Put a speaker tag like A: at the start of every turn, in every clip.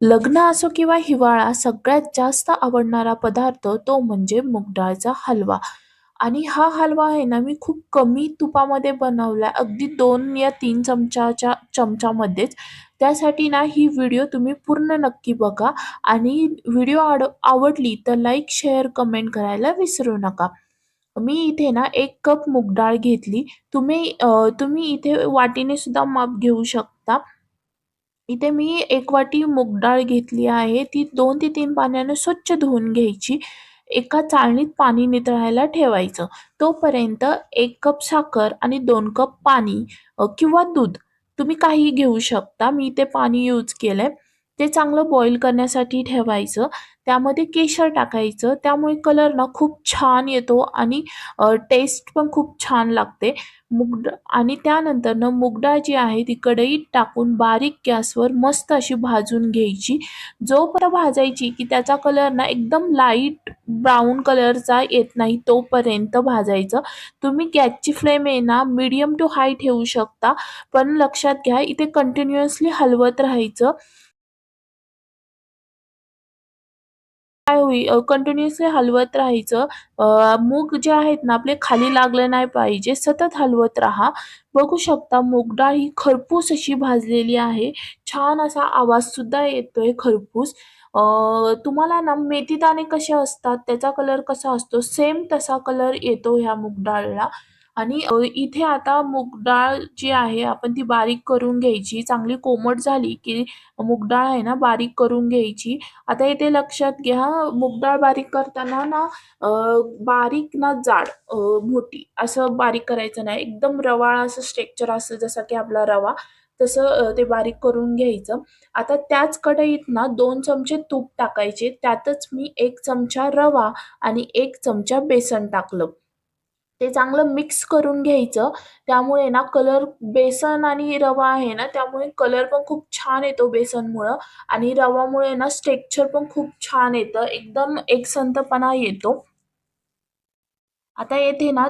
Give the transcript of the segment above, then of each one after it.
A: लग्न असो किंवा हिवाळा सगळ्यात जास्त आवडणारा पदार्थ तो म्हणजे मुगडाळचा हलवा आणि हा हलवा आहे ना मी खूप कमी तुपामध्ये बनवला अगदी दोन या तीन चमचाच्या चमचामध्येच. त्यासाठी ना ही व्हिडिओ तुम्ही पूर्ण नक्की बघा आणि व्हिडिओ आड आवडली तर लाईक, शेअर, कमेंट करायला विसरू नका. मी इथे ना एक कप मूग डाळ घेतली. तुम्ही तुम्ही इथे वाटीने सुद्धा माप घेऊ शकता. इथे मी एक वाटी मूग डाळ घेतली आहे. ती दोन ते तीन पाण्याने स्वच्छ धुवून घ्यायची. एका चाळणीत पाणी नितळायला ठेवायचं. तोपर्यंत एक कप साखर आणि दोन कप पाणी किंवा दूध तुम्ही काहीही घेऊ शकता. मी इथे पाणी यूज केलंय. ते चांगलं बॉईल करण्यासाठी ठेवायचं. त्यामध्ये केशर टाकायचं. त्यामुळे कलर ना खूप छान येतो आणि टेस्ट पण खूप छान लागते. मूग आणि त्यानंतर ना जी आहे ती कढईत टाकून बारीक गॅसवर मस्त अशी भाजून घ्यायची. जोपर्यंत भाजायची की त्याचा कलर ना एकदम लाइट ब्राऊन कलरचा येत नाही तोपर्यंत भाजायचं. तुम्ही गॅसची फ्लेम आहे ना मीडियम टू हाय ठेवू शकता. पण लक्षात घ्या इथे कंटिन्युअसली हलवत राहायचं. काय होईल कंटिन्युअसली हलवत राहायचं. मूग जे आहेत ना आपले खाली लागले नाही पाहिजे. सतत हलवत राहा. बघू शकता मूग डाळ ही खरपूस अशी भाजलेली आहे. छान असा आवाज सुद्धा येतोय खरपूस. तुम्हाला ना मेथीदाणे कसे असतात, त्याचा कलर कसा असतो, सेम तसा कलर येतो ह्या मूग डाळला. आणि इथे आता मूग डाळ जी आहे आपण ती बारीक करून घ्यायची. चांगली कोमट झाली की मूग डाळ आहे ना बारीक करून घ्यायची. आता इथे लक्षात घ्या मूग डाळ बारीक करताना ना बारीक ना जाड मोठी असं बारीक करायचं नाही. एकदम रवाळ असं स्ट्रेक्चर असतं जसं की आपला रवा तसं ते बारीक करून घ्यायचं. आता त्याच कढईत ना दोन चमचे तूप टाकायचे. त्यातच मी एक चमचा रवा आणि एक चमचा बेसन टाकलं. ते चांगलं मिक्स करून घ्यायचं. त्यामुळे ना कलर बेसन आणि रवा आहे ना त्यामुळे कलर पण खूप छान येतो बेसनमुळं आणि रवामुळे ना स्टेक्चर पण खूप छान येतं. एकदम एकसंतपणा येतो. आता येथे ना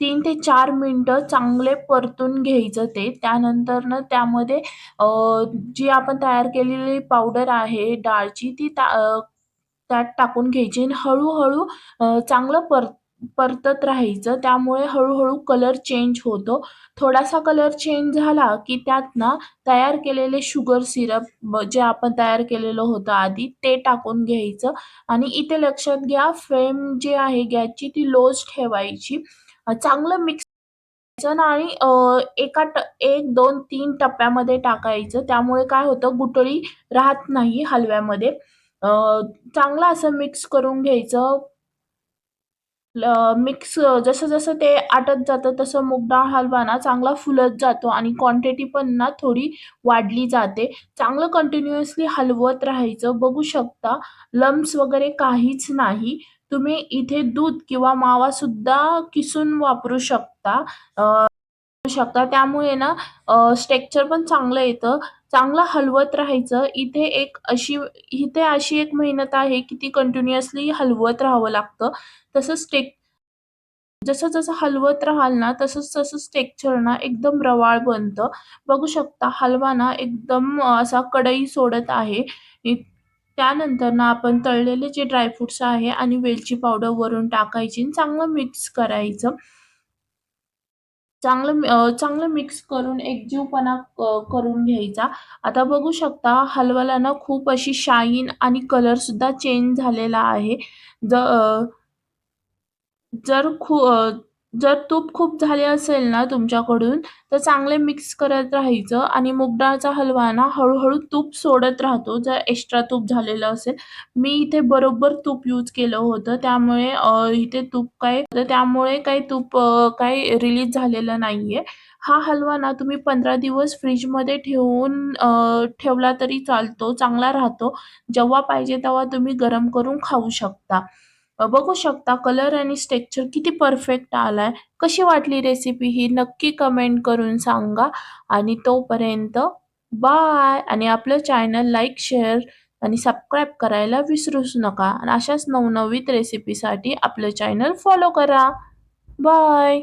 A: तीन ते चार मिनटं चांगले परतून घ्यायचं ते. त्यानंतर ना त्यामध्ये जी आपण तयार केलेली पावडर आहे डाळची ती त्यात टाकून घ्यायची आणि हळूहळू चांगलं पर परतत राहायचं. त्यामुळे हळूहळू कलर चेंज होतो. थोडासा कलर चेंज झाला की त्यात ना तयार केलेले शुगर सिरप जे आपण तयार केलेलं होतं आधी ते टाकून घ्यायचं आणि इथे लक्षात घ्या फ्रेम जी आहे गॅसची ती लोज ठेवायची. चांगलं मिक्स करायचं आणि एका ट 1, 2, 3 टप्प्यामध्ये टाकायचं. त्यामुळे काय होतं गुटळी राहत नाही हलव्यामध्ये. चांगलं असं मिक्स करून घ्यायचं. ल मिक्स जसं-जसं ते आटत जातं तसं मूग डाळ हलवा ना चांगला फुलत जातो आणि क्वांटिटी पण ना थोडी वाढली जाते. चांगलं कंटिन्युअसली हलवत राहायचं. बघू शकता लम्प्स वगैरे काहीच नाही. तुम्ही इथे दूध किंवा मावा सुद्धा किसून वापरू शकता. शकता त्यामुळे ना स्ट्रेक्चर पण चांगलं येतं. चांगलं हलवत राहायचं. इथे एक अशी इथे अशी एक मेहनत आहे की ती कंटिन्युअसली हलवत राहावं लागतं. तसंच टेक जसं-जसं हलवत राहाल ना, तसंच-तसंच टेक्स्चर ना एकदम रवाळ बनतं. बघू शकता हलवा ना एकदम असा कढई सोडत आहे. त्यानंतर ना आपण तळलेले जे ड्रायफ्रुट्स आहे आणि वेलची पावडर वरून टाकायची आणि चांगलं मिक्स करायचं. चांगलं चांगलं मिक्स करून एकजीवपणा करून घ्यायचा. आता बघू शकता हलवाला ना खूप अशी शाईन आणि कलर सुद्धा चेंज झालेला आहे. ज जर खू जर तूप खूप झाले असेल ना तुमच्याकडून, तर चांगले मिक्स करत राहायचं आणि मूग डाळचा हलवा ना हळूहळू तूप सोडत राहतो, जर एक्स्ट्रा तूप झालेलं असेल. मी इथे बरोबर तूप यूज केलं होतं, त्यामुळे इथे तूप काय तर त्यामुळे काही तूप काय काही रिलीज झालेलं नाहीये. हा हलवा ना तुम्ही 15 दिवस फ्रीजमध्ये ठेवून ठेवला तरी चालतो, चांगला राहतो. जेव्हा पाहिजे तेव्हा तुम्ही गरम करून खाऊ शकता. बघू शकता कलर आणि टेक्स्चर किती परफेक्ट आलाय. कशी वाटली रेसिपी ही नक्की कमेंट करून सांगा आणि तोपर्यंत बाय आणि आपलं चॅनल लाईक, शेअर आणि सबस्क्राईब करायला विसरूच नका आणि अशाच नवनवीत रेसिपीसाठी आपलं चॅनल फॉलो करा. बाय.